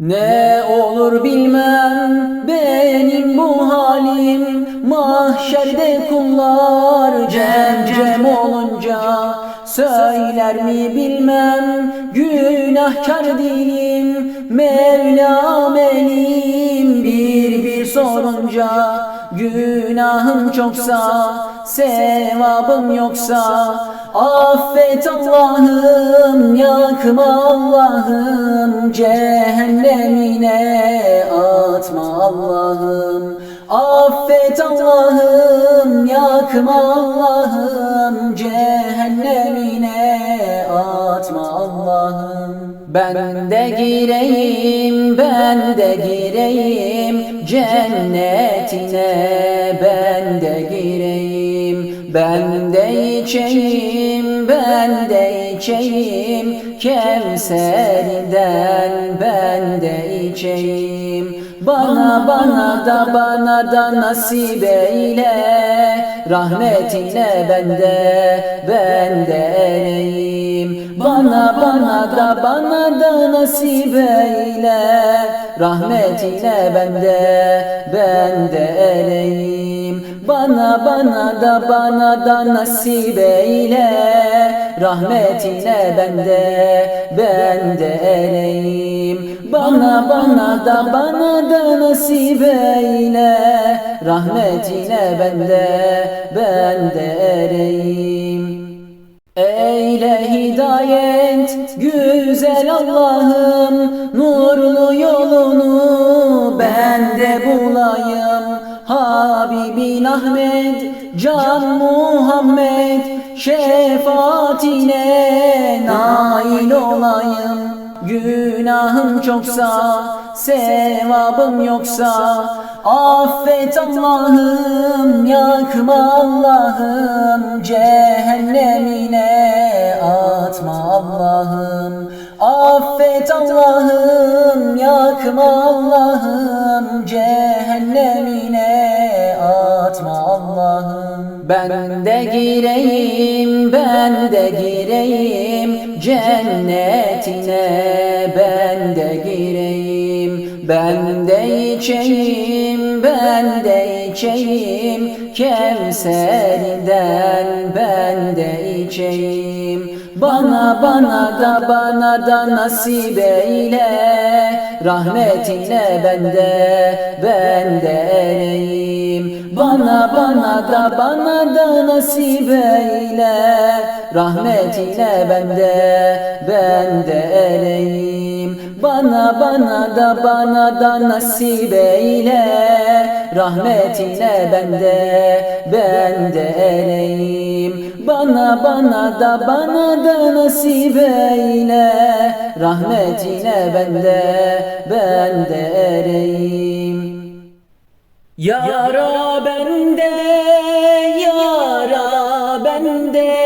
Ne olur bilmem benim bu halim. Mahşerde kullar cem cem olunca Söyler mi bilmem günahkar dilim. Mevlam elim bir bir sorunca Günahım çoksa sevabım yoksa Affet Allah'ım yakma Allah'ım Cehennemine atma Allah'ım. Affet Allah'ım yakma Allah'ım Cehennemine atma Allah'ım. Ben de gireyim ben de gireyim. Cennetine ben de gireyim. Ben de içeyim ben de içeyim. Kevserinden ben de içeyim bana bana da bana da nasip eyle. Rahmetine bende bende ereyim Bana bana da bana da nasip eyle. Rahmetine bende bende ereyim Bana bana da bana da nasip eyle. Rahmetine bende bende ereyim Bana bana da bana da nasip eyle. Rahmetine bende bende ereyim. Eyle hidayet güzel Allah'ım. Nurlu yolunu ben de bulayım. Habibin Ahmet Can Muhammed. Şefaatine nail olayım Günahım çoksa, sevabım yoksa Affet Allah'ım, yakma Allah'ım Cehennemine atma Allah'ım. Affet Allah'ım, yakma Allah'ım Cehennemine atma Allah'ım. Ben de gireyim, ben de gireyim Cennetine Ben de içeyim, ben de içeyim. Kevserinden ben de içeyim? Bana bana da bana da nasip eyle. Rahmetine bende bende ereyim. Bana bana da bana da nasip eyle. Rahmetine bende bende ereyim Bana bana da bana da nasip eyle. Rahmetine bende bende ereyim. Bana bana da bana da nasip eyle. Rahmetine bende bende ereyim. Yara bende, yara bende.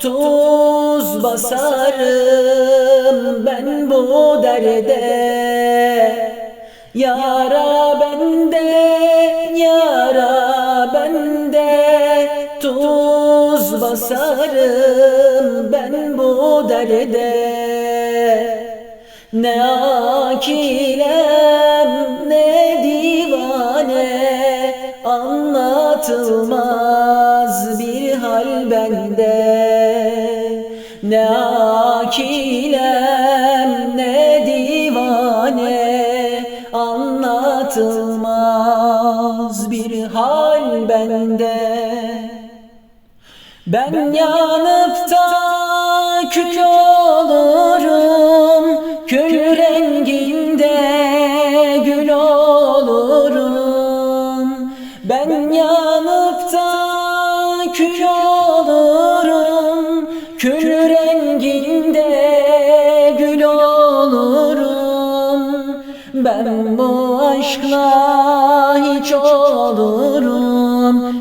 Tuz basarım bu derde. Yara bende, yara bende. Tuz basarım ben bu derde. Ne akilem ne divane. Anlatılmaz bir hal bende. Ne akilem ben yanıp da kül olurum Kül renginde gül olurum. Ben yanıp da kül olurum Kül renginde gül olurum. Ben bu aşkla hiç olurum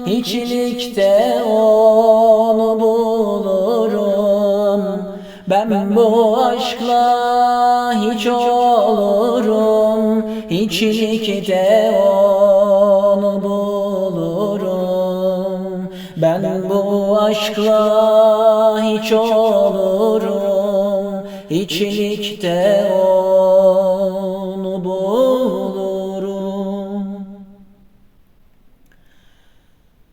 Hiçlikte İçlikte onu bulurum. Ben bu aşkla hiç olurum. İçlikte onu bulurum.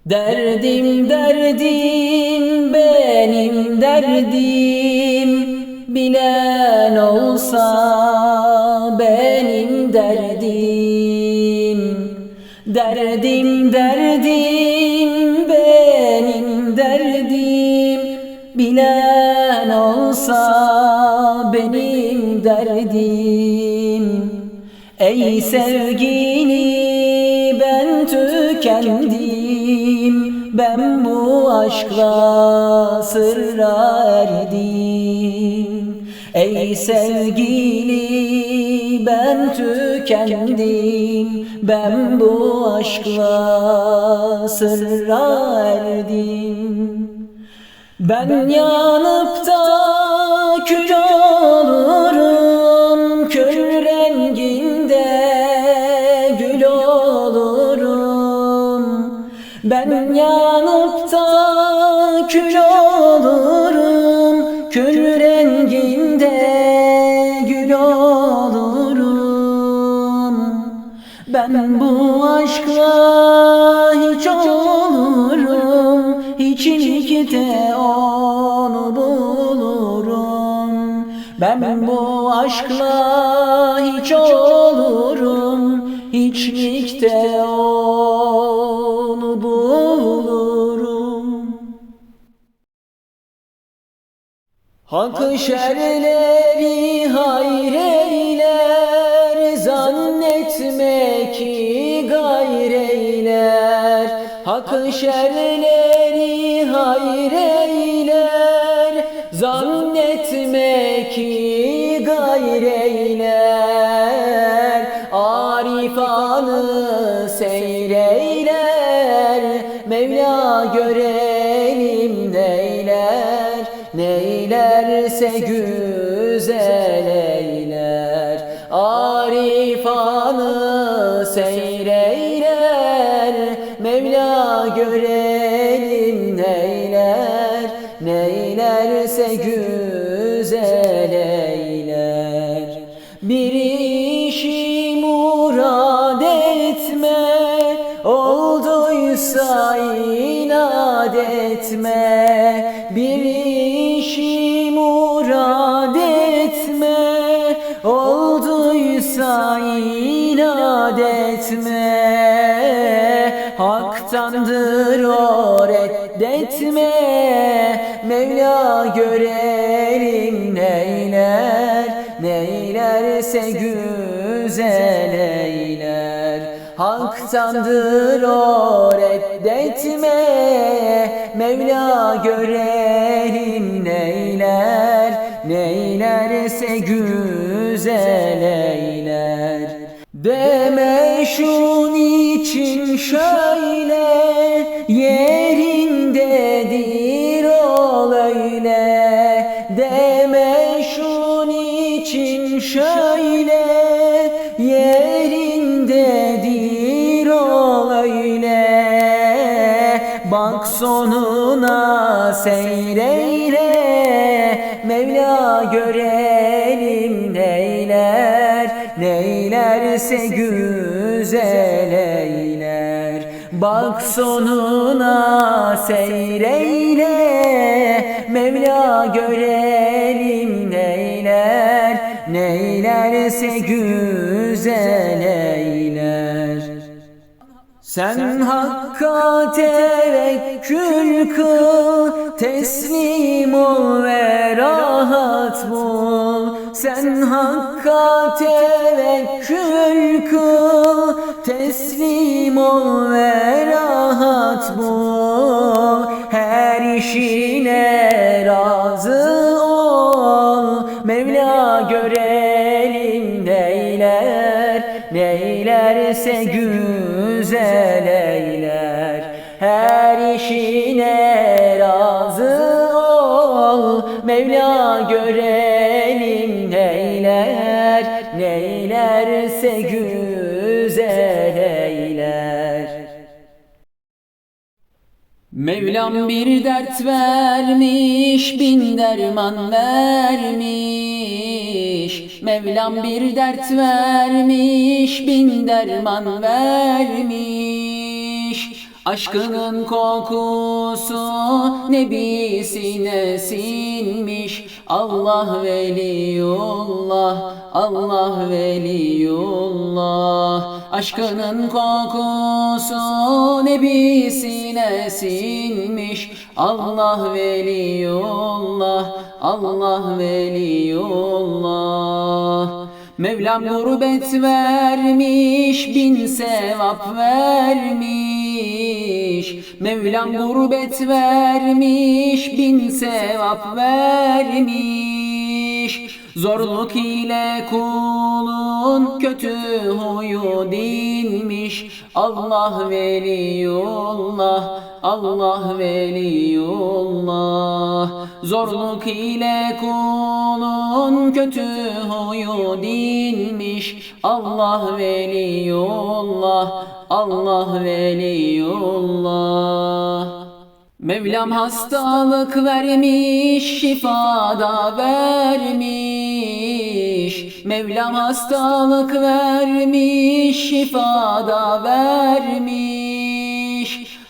Derdim derdim benim derdim. Bilen olsa Derdim derdim benim derdim. Bilen olsa benim derdim. Ey sevgili ben tükendim. Ben bu aşkla sırra erdim Ey sevgili ben tükendim. Ben bu aşkla sırra erdim. Ben yanıp da kül olurum Kül renginde gül olurum. Ben yanıp da kül olurum Ben bu aşkla hiç olurum. Hiçlikte onu bulurum. Ben bu aşkla hiç olurum. Hiçlikte onu bulurum. Hakkı şerleri hayreyler Zannetme şerleri hayreyler Zannetme ki gayreyler. Arifanı seyreyler Mevla görelim neyler Neylerse güzel eyler. Arifanı seyreyler Neylerse güzel Neylerse güzel eyler. Haktandır o reddetme. Mevla görelim neyler. Neylerse güzel eyler. Deme şun için şöyle seyreyle Mevla görelim neyler Neylerse güzel eyler. Bak sonuna seyreyle Mevla görelim neyler Neylerse güzel eyler sen Hakk'a tevekkül kıl Teslim ol ve rahat bul. Sen Hakk'a tevekkül kıl Teslim ol ve rahat bul. Her işine razı ol. Mevla görelim neyler Neylerse güzel eyler. Her işine razı ol. Mevla görelim neyler. Neylerse güzel eyler. Mevlam bir dert vermiş, bin derman vermiş. Mevlam bir dert vermiş, bin derman vermiş. Aşkının kokusu nebisine sinmiş. Allah veliyullah Allah veliyullah Aşkının kokusu nebisine sinmiş Allah veliyullah Allah veliyullah Mevlam gurbet vermiş, bin sevap vermiş. Mevlam gurbet vermiş, bin sevap vermiş. Zorluk ile kulun kötü huyu dinmiş. Allah veliyullah, Allah veliyullah. Zorluk ile kulun kötü huyu dinmiş. Allah veliyullah, Allah veliyullah. Mevlam hastalık vermiş, şifada vermiş. Mevlam hastalık vermiş, şifada vermiş.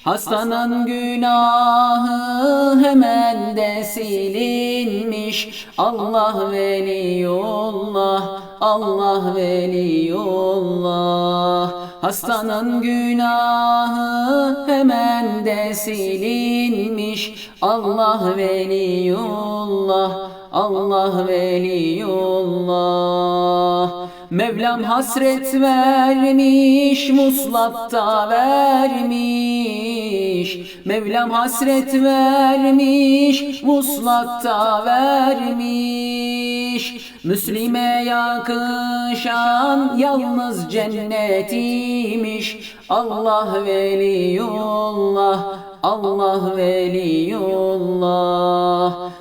Hastanın günahı hemen de silinmiş. Allah veliyullah, Allah veliyullah. Hastanın günahı hemen de silinmiş. Allah veliyullah, Allah veliyullah. Mevlam hasret vermiş, muslatta vermiş. Mevlam hasret vermiş, muslatta vermiş. Müslime yakışan yalnız cennetiymiş. Allah veliyullah, Allah veliyullah.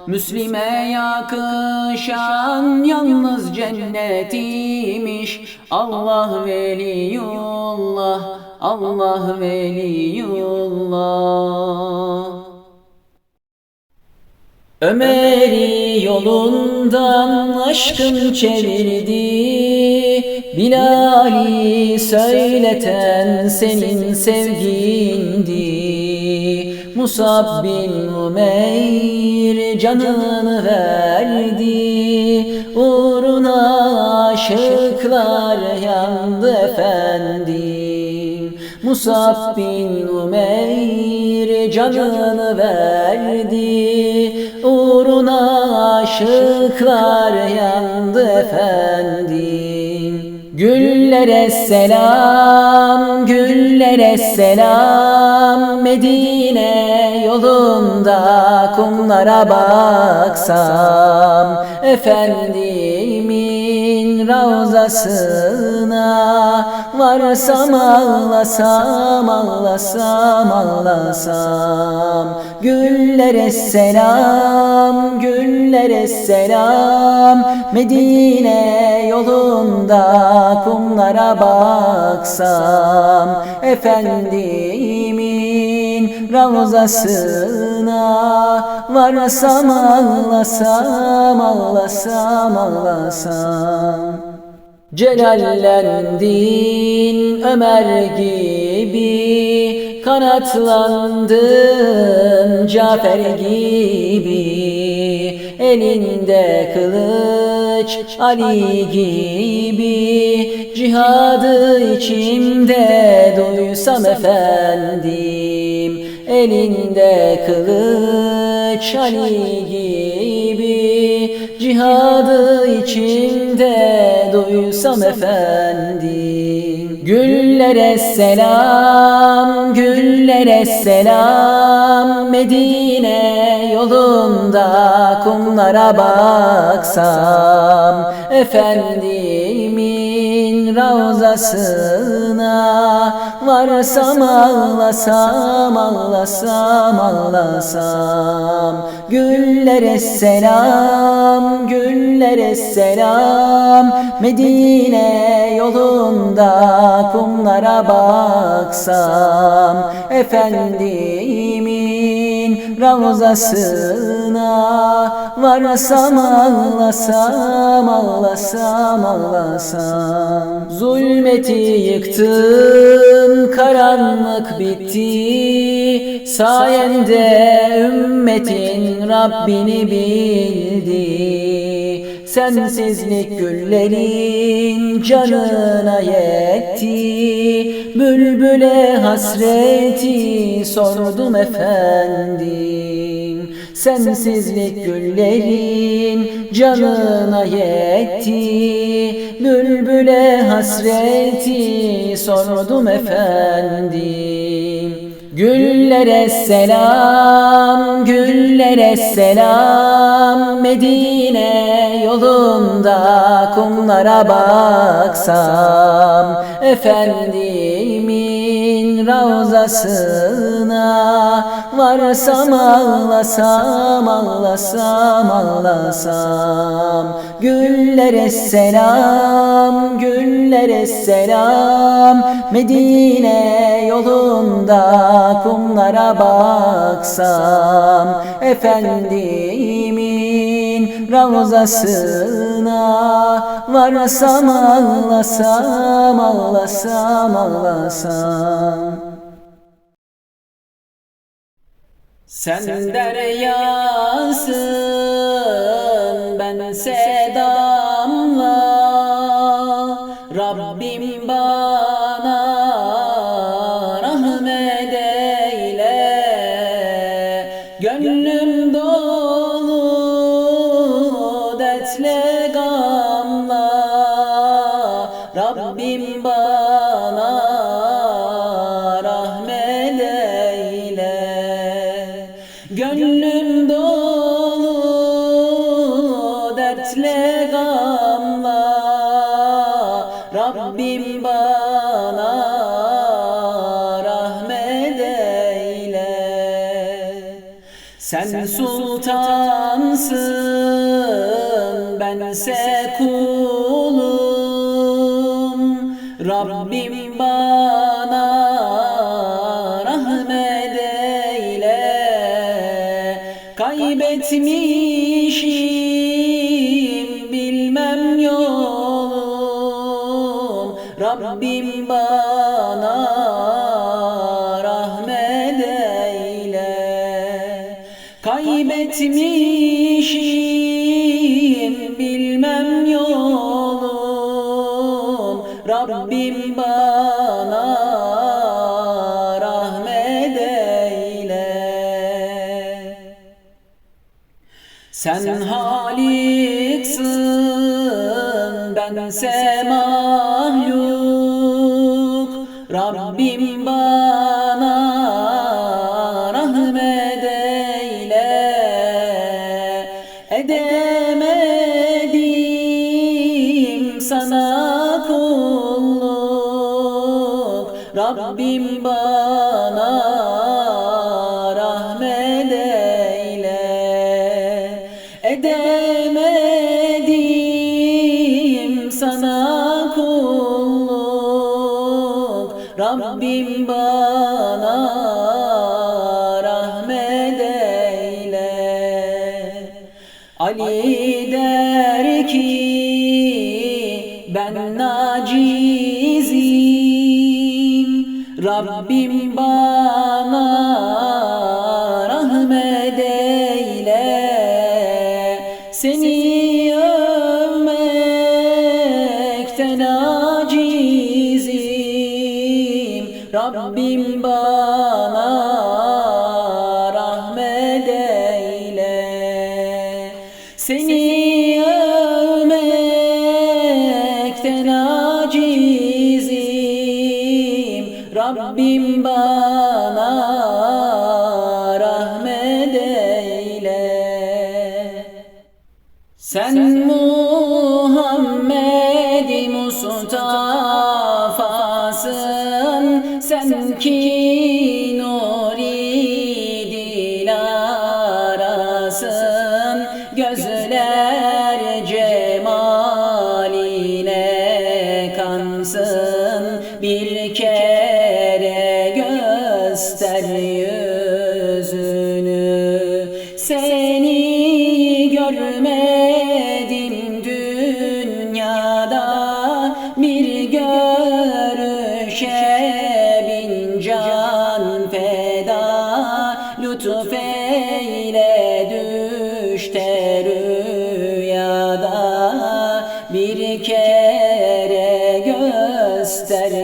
Müslime yakışan yalnız cennetiymiş. Allah veliyullah, Allah veliyullah. Ömer'i yolundan aşkın çevirdi Bilal'i söyleten senin sevgindi. Musab bin Umeyr canını verdi. Uğruna aşıklar yandı efendim Musab bin Umeyr canını verdi. Uğruna aşıklar yandı efendim Güllere selam, güllere selam. Medine yolunda kumlara baksam Efendimin ravzasına Varsam ağlasam, ağlasam, ağlasam. Güllere selam, güllere selam. Medine yolunda kumlara baksam. Efendimin ravzasına Varsam ağlasam, ağlasam, ağlasam. Celallendin Ömer gibi Kanatlandın Cafer gibi. Elinde kılıç Ali gibi. Cihadı içimde duysam efendim Elinde kılıç Ali gibi Cihadı içimde duysam efendim Güllere selam, güllere selam Medine yolunda kumlara baksam Efendimin ravzasına Varsam ağlasam, ağlasam, ağlasam. Güllere selam, güllere selam. Medine yolunda kumlara baksam. Efendimin Ravzasına Varsam ağlasam ağlasam ağlasam. Zulmeti yıktın karanlık bitti. Sayende ümmetin Rabbini bildi Sensizlik güllerin canına yetti? Bülbüle hasreti sordum efendim. Sensizlik güllerin canına yetti? Bülbüle hasreti sordum efendim Güllere selam, güllere selam. Medine yolunda kumlara baksam Efendimin ravzasına Varsam ağlasam, ağlasam, ağlasam. Güllere selam, güllere selam. Medine yolunda kumlara baksam. Efendimin ravzasına Varsam ağlasam, ağlasam, ağlasam. Sen deryasın, ben sedamla Rabbim Kaybetmişim bilmem yolum Rabbim bana Edemedim sana kulluk. Rabbim bana Sen ki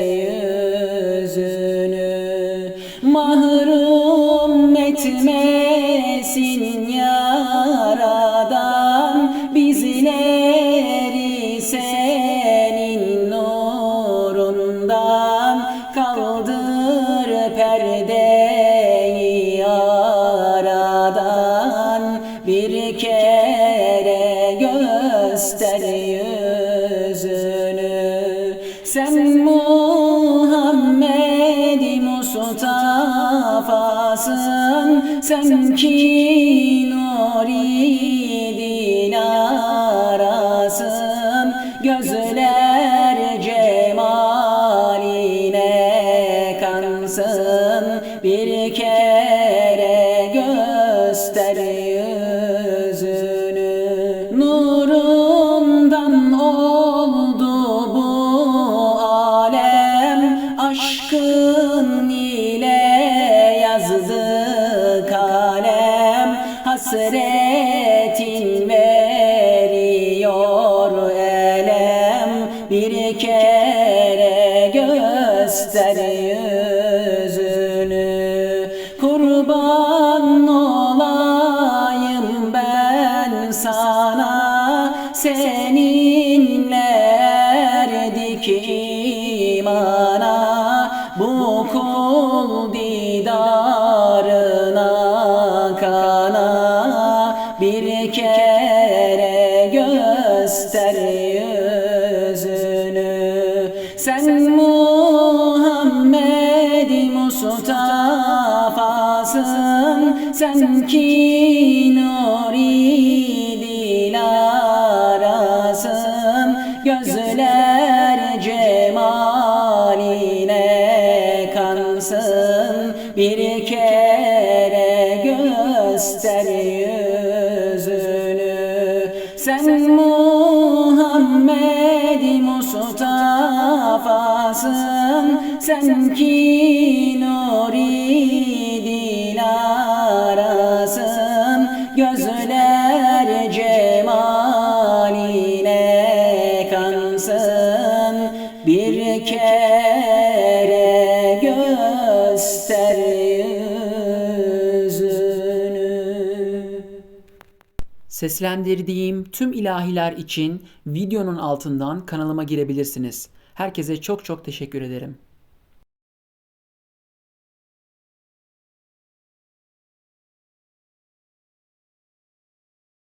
yüzünü. Mah খুদিদা Muhammed Mustafa'sın sen ki nuri Seslendirdiğim tüm ilahiler için videonun altından kanalıma girebilirsiniz. Herkese çok çok teşekkür ederim.